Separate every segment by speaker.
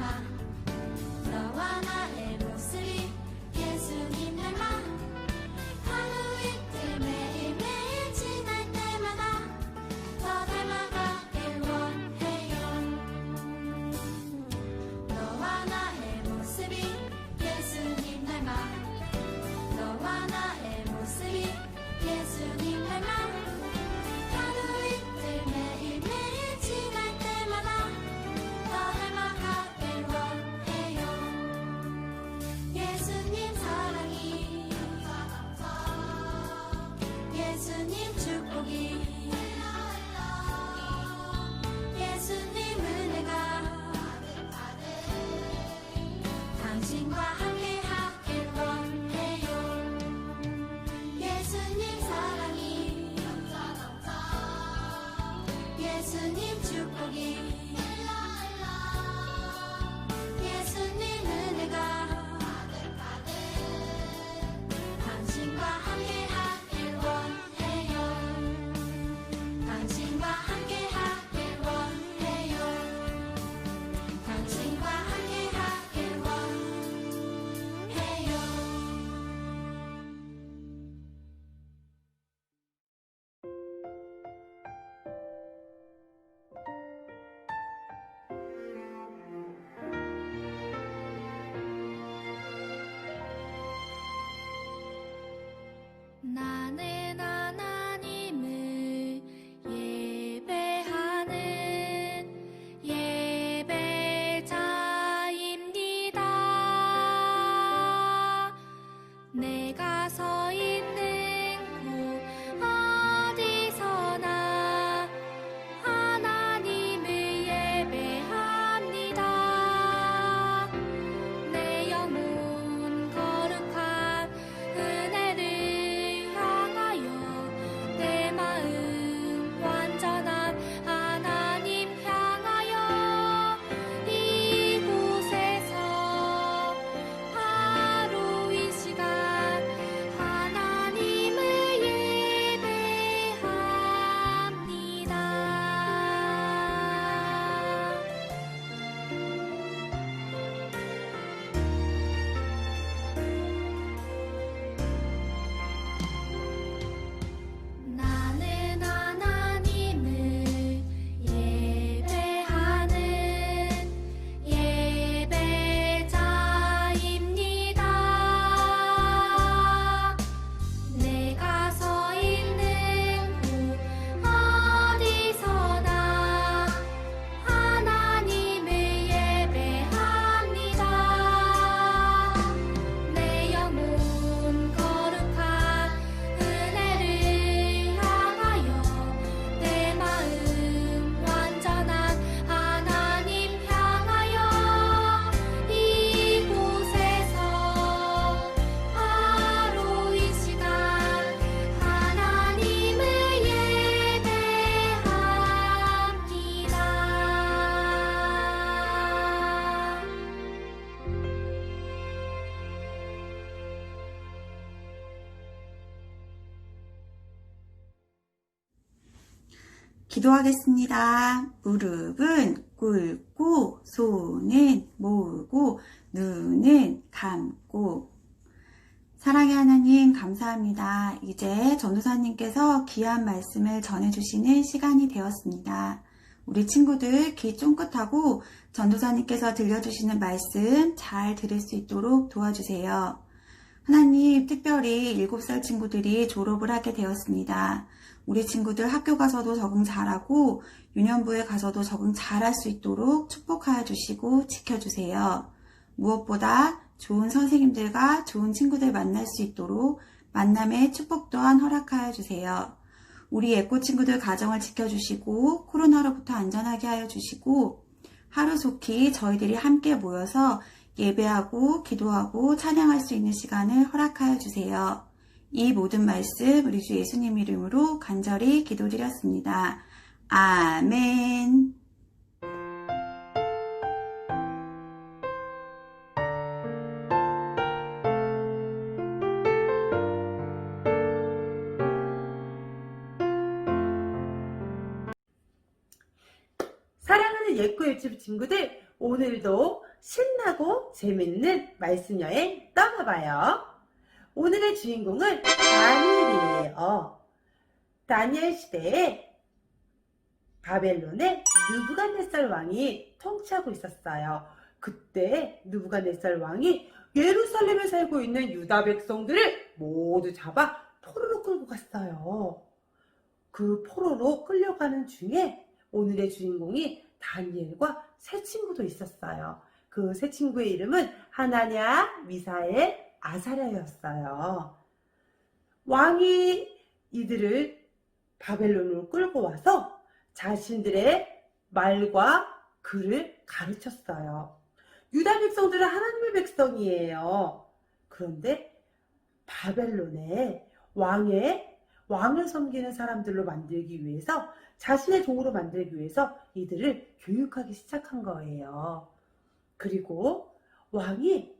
Speaker 1: Bye.
Speaker 2: 기도하겠습니다. 무릎은 꿇고, 손은 모으고, 눈은 감고, 사랑의 하나님, 감사합니다. 이제 전도사님께서 귀한 말씀을 전해주시는 시간이 되었습니다. 우리 친구들 귀 쫑긋하고 전도사님께서 들려주시는 말씀 잘 들을 수 있도록 도와주세요. 하나님, 특별히 7살 친구들이 졸업을 하게 되었습니다. 우리 친구들 학교 가서도 적응 잘하고 유년부에 가서도 적응 잘할 수 있도록 축복하여 주시고 지켜주세요. 무엇보다 좋은 선생님들과 좋은 친구들 만날 수 있도록 만남의 축복 또한 허락하여 주세요. 우리 예꼬 친구들 가정을 지켜주시고 코로나로부터 안전하게 하여 주시고 하루속히 저희들이 함께 모여서 예배하고 기도하고 찬양할 수 있는 시간을 허락하여 주세요. 이 모든 말씀 우리 주 예수님 이름으로 간절히 기도드렸습니다. 아멘.
Speaker 3: 사랑하는 예고 유튜브 친구들, 오늘도 신나고 재밌는 말씀 여행 떠나봐요. 오늘의 주인공은 다니엘이에요. 다니엘 시대에 바벨론의 느부갓네살 왕이 통치하고 있었어요. 그때 느부갓네살 왕이 예루살렘에 살고 있는 유다 백성들을 모두 잡아 포로로 끌고 갔어요. 그 포로로 끌려가는 중에 오늘의 주인공이 다니엘과 세 친구도 있었어요. 그 세 친구의 이름은 하나냐, 미사엘, 아사랴였어요. 왕이 이들을 바벨론으로 끌고 와서 자신들의 말과 글을 가르쳤어요. 유다 백성들은 하나님의 백성이에요. 그런데 바벨론의 왕의 왕을 섬기는 사람들로 만들기 위해서 자신의 종으로 만들기 위해서 이들을 교육하기 시작한 거예요. 그리고 왕이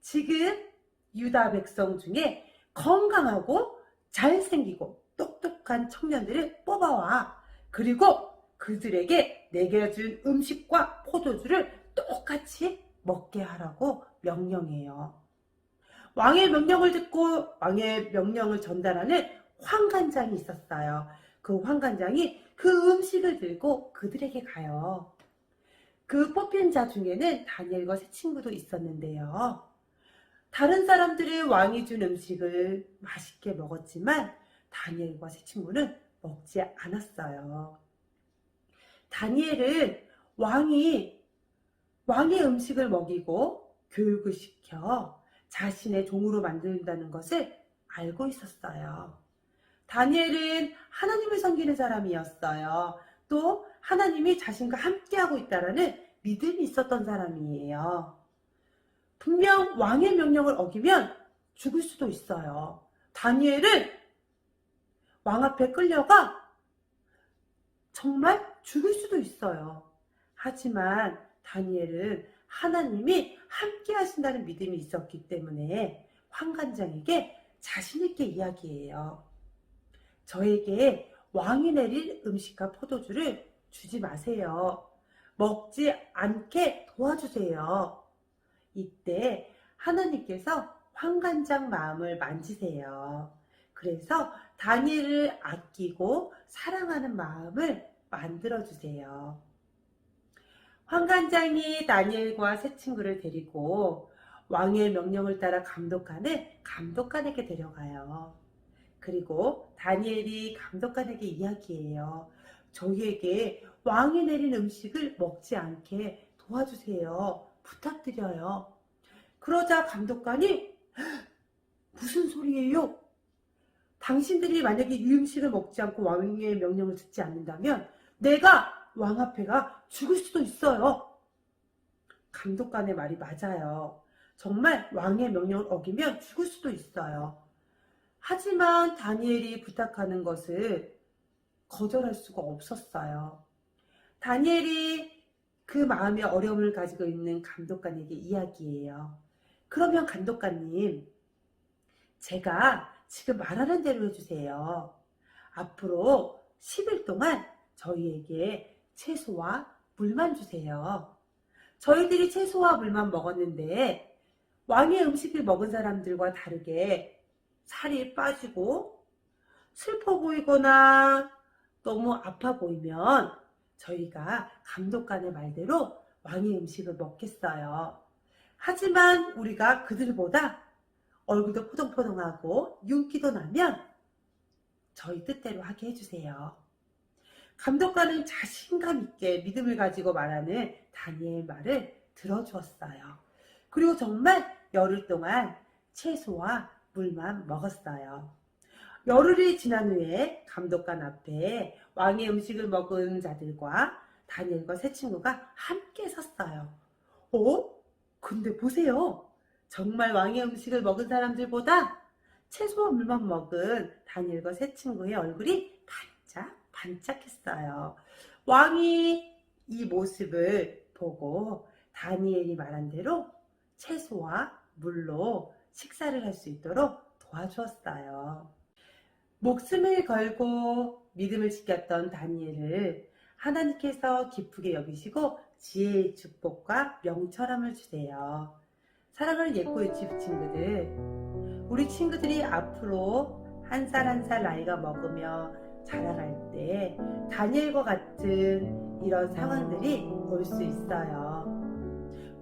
Speaker 3: 지금 유다 백성 중에 건강하고 잘생기고 똑똑한 청년들을 뽑아와. 그리고 그들에게 내게 준 음식과 포도주를 똑같이 먹게 하라고 명령해요. 왕의 명령을 듣고 왕의 명령을 전달하는 황관장이 있었어요. 그 황관장이 그 음식을 들고 그들에게 가요. 그 뽑힌 자 중에는 다니엘과 세 친구도 있었는데요. 다른 사람들은 왕이 준 음식을 맛있게 먹었지만 다니엘과 세 친구는 먹지 않았어요. 다니엘은 왕이 왕의 음식을 먹이고 교육을 시켜 자신의 종으로 만든다는 것을 알고 있었어요. 다니엘은 하나님을 섬기는 사람이었어요. 또 하나님이 자신과 함께하고 있다라는 믿음이 있었던 사람이에요. 분명 왕의 명령을 어기면 죽을 수도 있어요. 다니엘은 왕 앞에 끌려가 정말 죽을 수도 있어요. 하지만 다니엘은 하나님이 함께 하신다는 믿음이 있었기 때문에 황관장에게 자신있게 이야기해요. 저에게 왕이 내릴 음식과 포도주를 주지 마세요. 먹지 않게 도와주세요. 이때 하나님께서 황관장 마음을 만지세요. 그래서 다니엘을 아끼고 사랑하는 마음을 만들어 주세요. 황관장이 다니엘과 세 친구를 데리고 왕의 명령을 따라 감독하는 감독관에게 데려가요. 그리고 다니엘이 감독관에게 이야기해요. 저희에게 왕이 내린 음식을 먹지 않게 도와주세요. 부탁드려요. 그러자 감독관이 무슨 소리예요? 당신들이 만약에 이 음식을 먹지 않고 왕의 명령을 듣지 않는다면 내가 왕 앞에가 죽을 수도 있어요. 감독관의 말이 맞아요. 정말 왕의 명령을 어기면 죽을 수도 있어요. 하지만 다니엘이 부탁하는 것을 거절할 수가 없었어요. 다니엘이 그 마음의 어려움을 가지고 있는 감독관에게 이야기해요. 그러면 감독관님, 제가 지금 말하는 대로 해주세요. 앞으로 10일 동안 저희에게 채소와 물만 주세요. 저희들이 채소와 물만 먹었는데 왕의 음식을 먹은 사람들과 다르게 살이 빠지고 슬퍼 보이거나 너무 아파 보이면 저희가 감독관의 말대로 왕의 음식을 먹겠어요. 하지만 우리가 그들보다 얼굴도 포동포동하고 윤기도 나면 저희 뜻대로 하게 해주세요. 감독관은 자신감 있게 믿음을 가지고 말하는 다니엘 말을 들어주었어요. 그리고 정말 열흘 동안 채소와 물만 먹었어요. 열흘이 지난 후에 감독관 앞에 왕의 음식을 먹은 자들과 다니엘과 세 친구가 함께 섰어요. 어? 근데 보세요. 정말 왕의 음식을 먹은 사람들보다 채소와 물만 먹은 다니엘과 세 친구의 얼굴이 반짝 반짝했어요. 왕이 이 모습을 보고 다니엘이 말한 대로 채소와 물로 식사를 할 수 있도록 도와주었어요. 목숨을 걸고 믿음을 지켰던 다니엘을 하나님께서 기쁘게 여기시고 지혜의 축복과 명철함을 주세요. 사랑하는 예고 유치부 친구들, 우리 친구들이 앞으로 한 살 한 살 나이가 먹으며 자라갈 때 다니엘과 같은 이런 상황들이 올 수 있어요.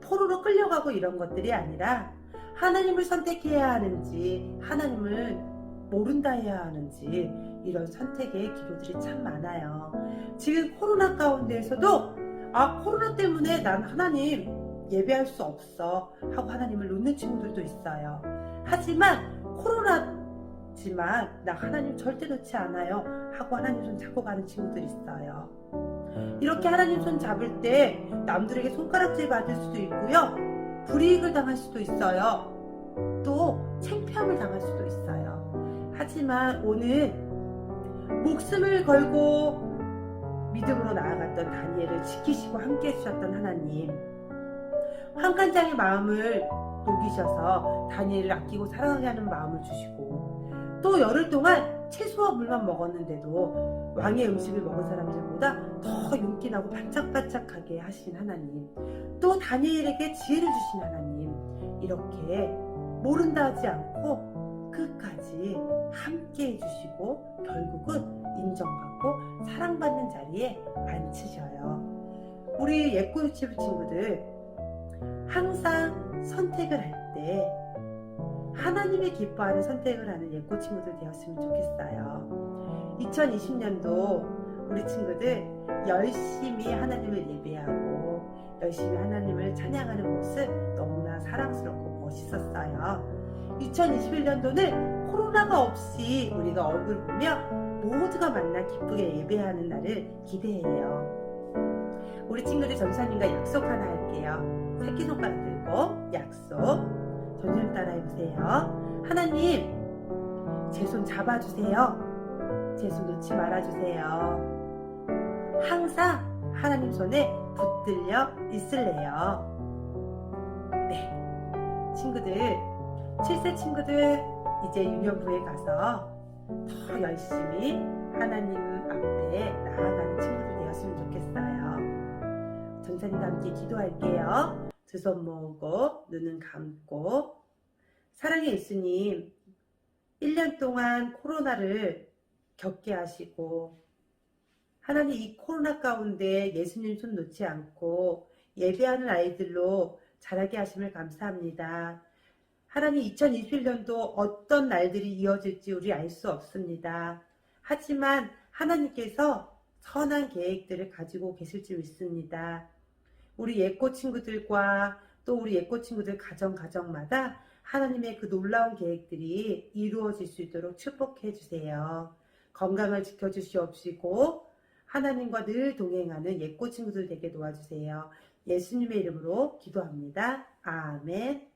Speaker 3: 포로로 끌려가고 이런 것들이 아니라 하나님을 선택해야 하는지 하나님을 모른다 해야 하는지 이런 선택의 기로들이 참 많아요. 지금 코로나 가운데에서도 아 코로나 때문에 난 하나님 예배할 수 없어 하고 하나님을 놓는 친구들도 있어요. 하지만 코로나지만 나 하나님 절대 놓지 않아요 하고 하나님 손 잡고 가는 친구들이 있어요. 이렇게 하나님 손 잡을 때 남들에게 손가락질 받을 수도 있고요. 불이익을 당할 수도 있어요. 또 창피함을 당할 수도 있어요. 하지만 오늘 목숨을 걸고 믿음으로 나아갔던 다니엘을 지키시고 함께 해주셨던 하나님 한간장의 마음을 녹이셔서 다니엘을 아끼고 사랑하게 하는 마음을 주시고 또 열흘 동안 채소와 물만 먹었는데도 왕의 음식을 먹은 사람들보다 더 윤기나고 반짝반짝하게 하신 하나님 또 다니엘에게 지혜를 주신 하나님 이렇게 모른다 하지 않고 끝까지 함께 해주시고 결국은 인정받고 사랑받는 자리에 앉히셔요. 우리 예고 유치부 친구들 항상 선택을 할 때 하나님이 기뻐하는 선택을 하는 예고 친구들 되었으면 좋겠어요. 2020년도 우리 친구들 열심히 하나님을 예배하고 열심히 하나님을 찬양하는 모습 너무나 사랑스럽고 멋있었어요. 2021년도는 코로나가 없이 우리가 얼굴 보며 모두가 만나 기쁘게 예배하는 날을 기대해요. 우리 친구들 전사님과 약속 하나 할게요. 새끼손가락 들고 약속. 전사님 따라 해보세요. 하나님, 제 손 잡아주세요. 제 손 놓지 말아주세요. 항상 하나님 손에 붙들려 있을래요. 네. 친구들, 7세 친구들, 이제 유년부에 가서 더 열심히 하나님 앞에 나아가는 친구들 되었으면 좋겠어요. 전사님과 함께 기도할게요. 두 손 모으고 눈은 감고 사랑의 예수님 1년 동안 코로나를 겪게 하시고 하나님 이 코로나 가운데 예수님 손 놓지 않고 예배하는 아이들로 자라게 하심을 감사합니다. 하나님 2021년도 어떤 날들이 이어질지 우리 알 수 없습니다. 하지만 하나님께서 선한 계획들을 가지고 계실 줄 믿습니다. 우리 예꼬 친구들과 또 우리 예꼬 친구들 가정 가정마다 하나님의 그 놀라운 계획들이 이루어질 수 있도록 축복해 주세요. 건강을 지켜 주시옵시고 하나님과 늘 동행하는 예꼬 친구들 되게 도와주세요. 예수님의 이름으로 기도합니다. 아멘.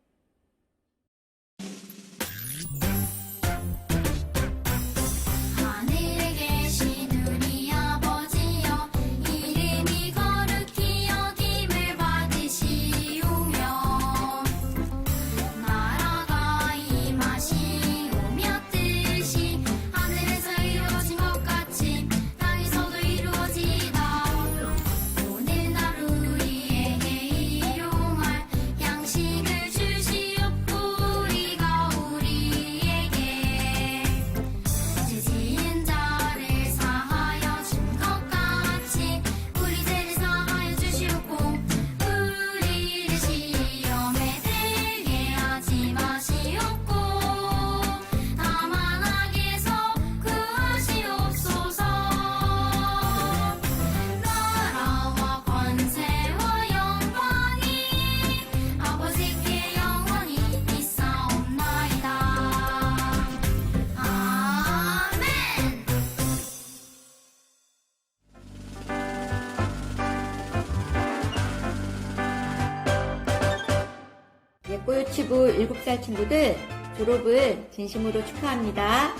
Speaker 4: 예뽀유치부 7살 친구들 졸업을 진심으로 축하합니다.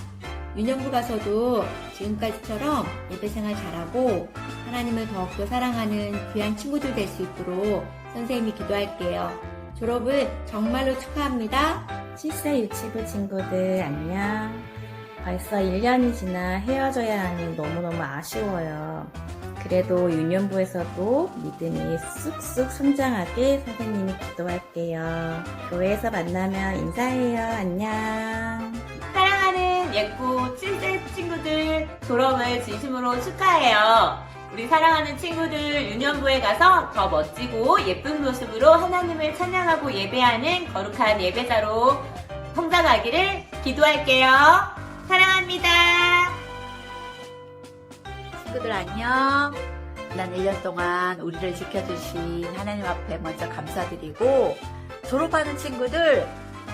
Speaker 4: 유년부 가서도 지금까지처럼 예배생활 잘하고 하나님을 더욱더 사랑하는 귀한 친구들 될 수 있도록 선생님이 기도할게요. 졸업을 정말로 축하합니다.
Speaker 5: 7세 유치부 친구들 안녕. 벌써 1년이 지나 헤어져야 하니 너무너무 아쉬워요. 그래도 유년부에서도 믿음이 쑥쑥 성장하게 선생님이 기도할게요. 교회에서 만나면 인사해요. 안녕.
Speaker 6: 사랑하는 예쁘 7세 친구들 졸업을 진심으로 축하해요. 우리 사랑하는 친구들 유년부에 가서 더 멋지고 예쁜 모습으로 하나님을 찬양하고 예배하는 거룩한 예배자로 성장하기를 기도할게요. 사랑합니다.
Speaker 7: 친구들 안녕. 난 1년 동안 우리를 지켜주신 하나님 앞에 먼저 감사드리고 졸업하는 친구들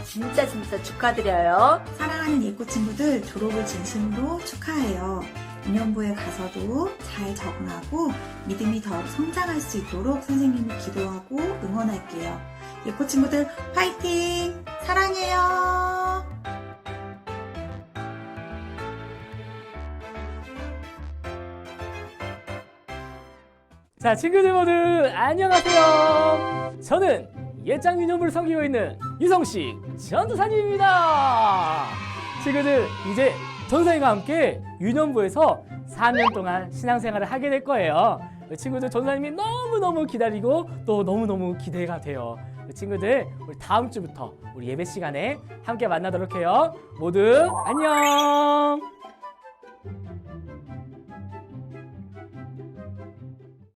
Speaker 7: 진짜 진짜 축하드려요.
Speaker 2: 사랑하는 예고 친구들 졸업을 진심으로 축하해요. 유년부에 가서도 잘 적응하고 믿음이 더욱 성장할 수 있도록 선생님이 기도하고 응원할게요. 예고 친구들 화이팅! 사랑해요!
Speaker 8: 자, 친구들 모두 안녕하세요. 저는 예장 유년부를 섬기고 있는 유성식 전도사님입니다. 친구들, 이제 전도사님과 함께 유년부에서 4년 동안 신앙생활을 하게 될 거예요. 친구들, 전도사님이 너무너무 기다리고 또 너무너무 기대가 돼요. 친구들, 우리 다음 주부터 우리 예배 시간에 함께 만나도록 해요. 모두 안녕!